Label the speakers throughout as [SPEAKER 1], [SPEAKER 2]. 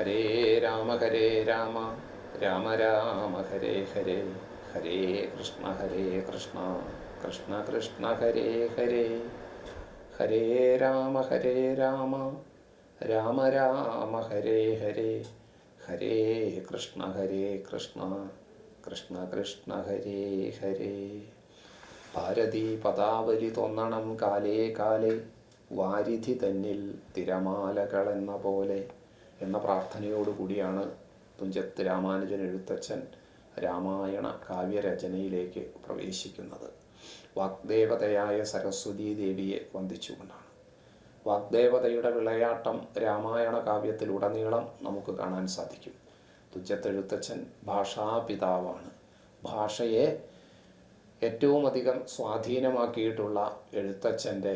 [SPEAKER 1] ഹരേ രാമ ഹരേ രാമ. രാമ ഹരേ ഹരേ. ഹരേ കൃഷ്ണ ഹരേ കൃഷ്ണ. കൃഷ്ണ കൃഷ്ണ ഹരേ ഹരേ. ഹരേ രാമ ഹരേ രാമ. രാമ രാമ ഹരേ ഹരേ. ഹരേ കൃഷ്ണ ഹരേ കൃഷ്ണ. കൃഷ്ണ കൃഷ്ണ ഹരേ ഹരേ. ഭാരതി പദാവലി തൊന്നണം കാലേ കാലേ. വാരിധി തന്നിൽ തിരമാലകളെന്ന പോലെ. എന്ന പ്രാർത്ഥനയോടുകൂടിയാണ് തുഞ്ചത്ത് രാമാനുജൻ എഴുത്തച്ഛൻ രാമായണ കാവ്യരചനയിലേക്ക് പ്രവേശിക്കുന്നത്. വാഗ്ദേവതയായ സരസ്വതീ ദേവിയെ വന്ദിച്ചുകൊണ്ടാണ്. വാഗ്ദേവതയുടെ വിളയാട്ടം രാമായണ കാവ്യത്തിലുടനീളം നമുക്ക് കാണാൻ സാധിക്കും. തുഞ്ചത്തെഴുത്തച്ഛൻ ഭാഷാപിതാവാണ്. ഭാഷയെ ഏറ്റവും അധികം സ്വാധീനമാക്കിയിട്ടുള്ള എഴുത്തച്ഛന്റെ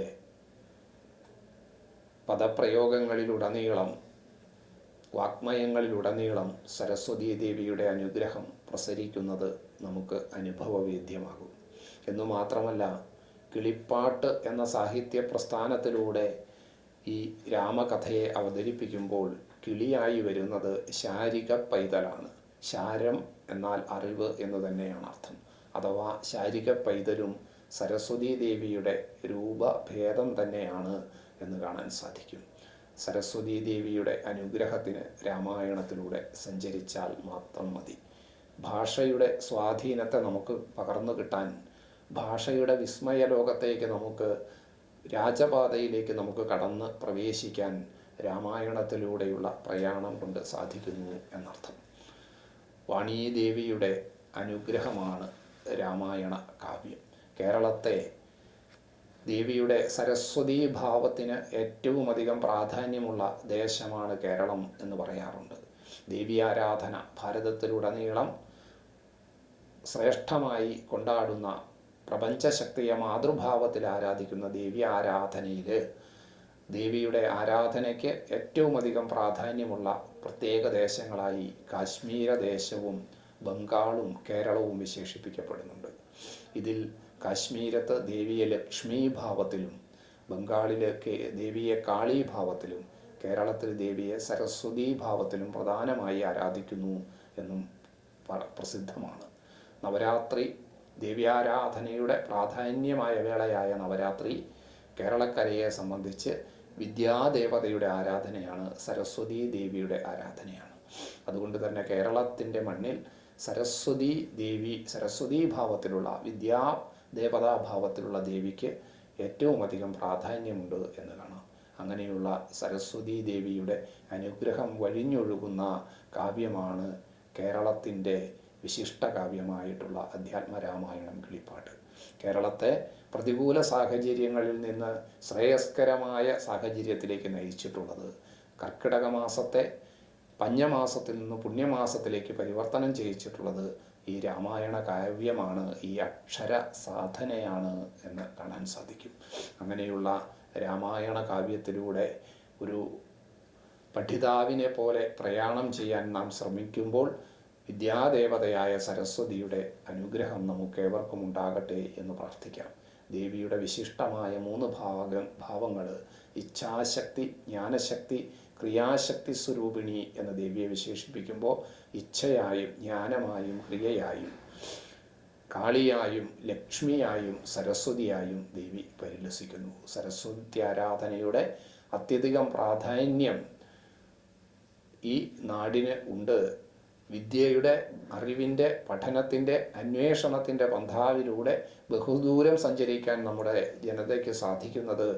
[SPEAKER 1] പദപ്രയോഗങ്ങളിലുടനീളം വാഗ്മയങ്ങളിലുടനീളം സരസ്വതീ ദേവിയുടെ അനുഗ്രഹം പ്രസരിക്കുന്നത് നമുക്ക് അനുഭവവേദ്യമാകും. എന്നു മാത്രമല്ല കിളിപ്പാട്ട് എന്ന സാഹിത്യ പ്രസ്ഥാനത്തിലൂടെ ഈ രാമകഥയെ അവതരിപ്പിക്കുമ്പോൾ കിളിയായി വരുന്നത് ശാരിക പൈതലാണ്. ശാരം എന്നാൽ അറിവ് എന്ന് തന്നെയാണ് അർത്ഥം. അഥവാ ശാരിക പൈതലും സരസ്വതീ ദേവിയുടെ രൂപഭേദം തന്നെയാണ് എന്ന് കാണാൻ സാധിക്കും. സരസ്വതീ ദേവിയുടെ അനുഗ്രഹത്തിന് രാമായണത്തിലൂടെ സഞ്ചരിച്ചാൽ മാത്രം മതി. ഭാഷയുടെ സ്വാധീനത്തെ നമുക്ക് പകർന്നു കിട്ടാൻ ഭാഷയുടെ വിസ്മയ ലോകത്തേക്ക് നമുക്ക് രാജപാതയിലേക്ക് നമുക്ക് കടന്ന് പ്രവേശിക്കാൻ രാമായണത്തിലൂടെയുള്ള പ്രയാണം കൊണ്ട് സാധിക്കുന്നു എന്നർത്ഥം. വാണീദേവിയുടെ അനുഗ്രഹമാണ് രാമായണ കാവ്യം. കേരളത്തെ ദേവിയുടെ സരസ്വതീ ഭാവത്തിന് ഏറ്റവും അധികം പ്രാധാന്യമുള്ള ദേശമാണ് കേരളം എന്ന് പറയാറുണ്ട്. ദേവി ആരാധന ഭാരതത്തിലുടനീളം ശ്രേഷ്ഠമായി കൊണ്ടാടുന്ന പ്രപഞ്ചശക്തിയെ മാതൃഭാവത്തിൽ ആരാധിക്കുന്ന ദേവി ആരാധനയിൽ ദേവിയുടെ ആരാധനയ്ക്ക് ഏറ്റവും അധികം പ്രാധാന്യമുള്ള പ്രത്യേക ദേശങ്ങളായി കാശ്മീര ദേശവും ബംഗാളും കേരളവും വിശേഷിപ്പിക്കപ്പെടുന്നുണ്ട്. ഇതിൽ കാശ്മീരത്ത് ദേവിയെ ലക്ഷ്മി ഭാവത്തിലും ബംഗാളിലെ ദേവിയെ കാളി ഭാവത്തിലും കേരളത്തിൽ ദേവിയെ സരസ്വതി ഭാവത്തിലും പ്രധാനമായി ആരാധിക്കുന്നു എന്നും പ്രസിദ്ധമാണ്. നവരാത്രി ദേവ്യാരാധനയുടെ പ്രാധാന്യമായ വേളയായ നവരാത്രി കേരളക്കരയെ സംബന്ധിച്ച് വിദ്യാദേവതയുടെ ആരാധനയാണ് സരസ്വതി ദേവിയുടെ ആരാധനയാണ്. അതുകൊണ്ട് തന്നെ കേരളത്തിന്റെ മണ്ണിൽ സരസ്വതി ദേവി സരസ്വതി ഭാവത്തിലുള്ള വിദ്യാ ദേവതാഭാവത്തിലുള്ള ദേവിക്ക് ഏറ്റവും അധികം പ്രാധാന്യമുണ്ട് എന്ന് കാണാം അങ്ങനെയുള്ള സരസ്വതി ദേവിയുടെ അനുഗ്രഹം വഴിഞ്ഞൊഴുകുന്ന കാവ്യമാണ് കേരളത്തിന്റെ വിശിഷ്ട കാവ്യമായിട്ടുള്ള അധ്യാത്മരാമായണം കിളിപ്പാട്ട്. കേരളത്തെ പ്രതികൂല സാഹചര്യങ്ങളിൽ നിന്ന് ശ്രേയസ്കരമായ സാഹചര്യത്തിലേക്ക് നയിച്ചിട്ടുള്ളത് കർക്കിടക മാസത്തെ പഞ്ഞമാസത്തിൽ നിന്ന് പുണ്യമാസത്തിലേക്ക് പരിവർത്തനം ചെയ്യിച്ചിട്ടുള്ളത് ഈ രാമായണ കാവ്യമാണ് ഈ അക്ഷര സാധനയാണ് എന്ന് കാണാൻ സാധിക്കും. അങ്ങനെയുള്ള രാമായണ കാവ്യത്തിലൂടെ ഒരു പഠിതാവിനെ പോലെ പ്രയാണം ചെയ്യാൻ നാം ശ്രമിക്കുമ്പോൾ വിദ്യാദേവതയായ സരസ്വതിയുടെ അനുഗ്രഹം നമുക്കേവർക്കും ഉണ്ടാകട്ടെ എന്ന് പ്രാർത്ഥിക്കാം. ദേവിയുടെ വിശിഷ്ടമായ മൂന്ന് ഭാഗം ഭാവങ്ങൾ ഇച്ഛാശക്തി ജ്ഞാനശക്തി ക്രിയാശക്തി സ്വരൂപിണി എന്ന ദേവിയെ വിശേഷിപ്പിക്കുമ്പോൾ ഇച്ഛയായും ജ്ഞാനമായും ക്രിയയായും കാളിയായും ലക്ഷ്മിയായും സരസ്വതിയായും ദേവി പരിലസിക്കുന്നു. സരസ്വതി ആരാധനയുടെ അത്യധികം പ്രാധാന്യം ഈ നാടിന് ഉണ്ട്. വിദ്യയുടെ അറിവിന്റെ പഠനത്തിന്റെ അന്വേഷണത്തിന്റെ പന്ഥാവിലൂടെ ബഹുദൂരം സഞ്ചരിക്കാൻ നമ്മുടെ ജനതയ്ക്ക് സാധിക്കുന്നത്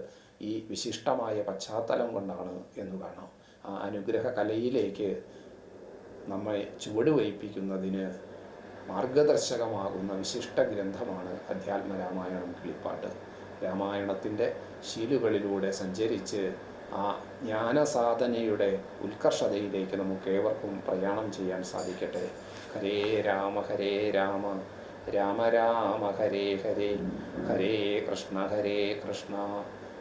[SPEAKER 1] ഈ വിശിഷ്ടമായ പശ്ചാത്തലം കൊണ്ടാണ് എന്ന് കാണാം. ആ അനുഗ്രഹ കലയിലേക്ക് നമ്മെ ചുവടുവയ്പ്പിക്കുന്നതിന് മാർഗദർശകമാകുന്ന വിശിഷ്ട ഗ്രന്ഥമാണ് അധ്യാത്മ രാമായണം കിളിപ്പാട്ട്. രാമായണത്തിന്റെ ശീലുകളിലൂടെ സഞ്ചരിച്ച് ആ ജ്ഞാനസാധനയുടെ ഉത്കർഷതയിലേക്ക് നമുക്ക് ഏവർക്കും പ്രയാണം ചെയ്യാൻ സാധിക്കട്ടെ. ഹരേ രാമ ഹരേ രാമ രാമ രാമ ഹരേ ഹരേ ഹരേ കൃഷ്ണ ഹരേ കൃഷ്ണ.